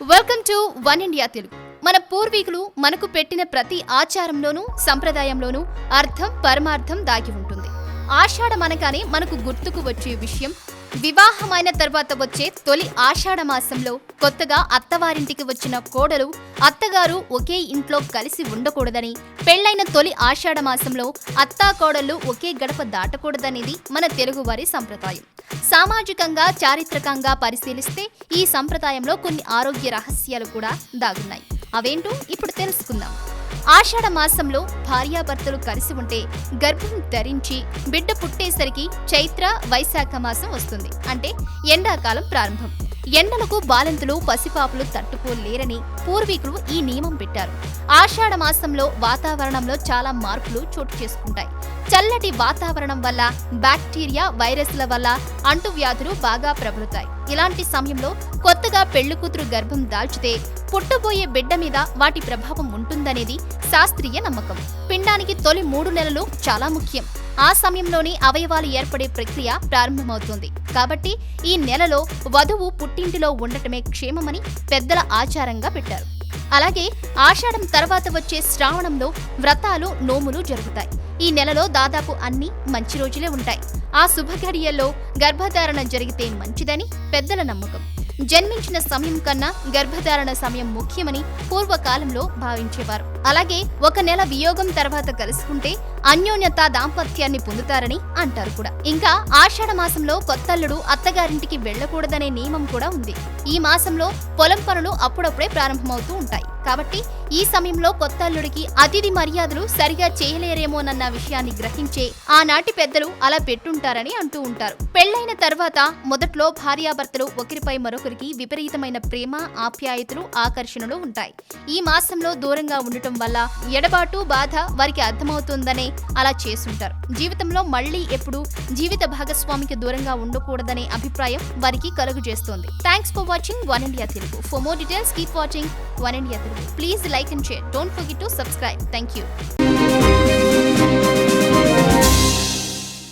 Welcome to one India Telugu మన పూర్వీకులు మనకు పెట్టిన ప్రతి ఆచారంలోనూ సంప్రదాయంలోనూ అర్థం పరమార్థం దాగి ఉంటుంది. ఆషాఢం అనగానే మనకు గుర్తుకు వచ్చే విషయం వివాహమైన తర్వాత వచ్చే తొలి ఆషాఢ మాసంలో కొత్తగా అత్తవారింటికి వచ్చిన కోడలు అత్తగారు ఒకే ఇంట్లో కలిసి ఉండకూడదని పెళ్ళైన తొలి ఆషాఢ మాసంలో అత్తా కోడళ్ళు ఒకే గడప దాటకూడదనేది మన తెలుగువారి సంప్రదాయం. సామాజికంగా చారిత్రకంగా పరిశీలిస్తే ఈ సంప్రదాయంలో కొన్ని ఆరోగ్య రహస్యాలు కూడా దాగున్నాయి. అవేంటో ఇప్పుడు తెలుసుకుందాం. ఆషాఢ మాసంలో భార్యాభర్తలు కలిసి ఉంటే గర్భం ధరించి బిడ్డ పుట్టేసరికి చైత్ర వైశాఖ మాసం వస్తుంది. అంటే ఎండాకాలం ప్రారంభం. ఎండలకు బాలంతులు పసిపాపులు తట్టుకోలేరని పూర్వీకులు ఈ నియమం పెట్టారు. ఆషాఢ మాసంలో వాతావరణంలో చాలా మార్పులు చోటు చేసుకుంటాయి. చల్లటి వాతావరణం వల్ల బ్యాక్టీరియా వైరస్ల వల్ల అంటువ్యాధులు బాగా ప్రబలుతాయి. ఇలాంటి సమయంలో కొత్త పెళ్ళి పెళ్ళికూతురు గర్భం దాల్చితే పుట్టబోయే బిడ్డ మీద వాటి ప్రభావం ఉంటుందనేది శాస్త్రీయ నమ్మకం. పిండానికి తొలి మూడు నెలలు చాలా ముఖ్యం. ఆ సమయంలోనే అవయవాలు ఏర్పడే ప్రక్రియ ప్రారంభమవుతుంది. కాబట్టి ఈ నెలలో వధువు పుట్టింటిలో ఉండటమే క్షేమమని పెద్దల ఆచారంగా పెట్టారు. అలాగే ఆషాఢం తర్వాత వచ్చే శ్రావణంలో వ్రతాలు నోములు జరుగుతాయి. ఈ నెలలో దాదాపు అన్ని మంచి రోజులే ఉంటాయి. ఆ శుభఘడియల్లో గర్భధారణ జరిగితే మంచిదని పెద్దల నమ్మకం. జన్మించిన సమయం కన్నా గర్భధారణ సమయం ముఖ్యమని పూర్వకాలంలో భావించేవారు. అలాగే ఒక నెల వియోగం తర్వాత కలుసుకుంటే అన్యోన్యత దాంపత్యాన్ని పొందుతారని అంటారు కూడా. ఇంకా ఆషాఢ మాసంలో కొత్తల్లుడు అత్తగారింటికి వెళ్ళకూడదనే నియమం కూడా ఉంది. ఈ మాసంలో పొలం పనులు అప్పుడప్పుడే ప్రారంభమవుతూ ఉంటాయి. కాబట్టి ఈ సమయంలో కొత్త అల్లుడికి అతిథి మర్యాదలు సరిగా చేయలేరేమోనన్న విషయాన్ని గ్రహించే ఆనాటి పెద్దలు అలా పెట్టుంటారని అంటూ ఉంటారు. పెళ్ళైన తర్వాత మొదట్లో భార్యాభర్తలు ఒకరిపై మరొకరికి విపరీతమైన ప్రేమ ఆప్యాయతలు ఆకర్షణలు ఉంటాయి. ఈ మాసంలో దూరంగా ఉండటం వల్ల ఎడబాటు బాధ వారికి అర్థమవుతుందనే అలా చేస్తుంటారు జీవితంలో మళ్ళీ ఎప్పుడు జీవిత భాగస్వామికి దూరంగా ఉండకూడదనే అభిప్రాయం వారికి కలుగు చేస్తుంది. Thanks for watching one India Telugu for more details keep watching one India Telugu please like and share don't forget to subscribe thank you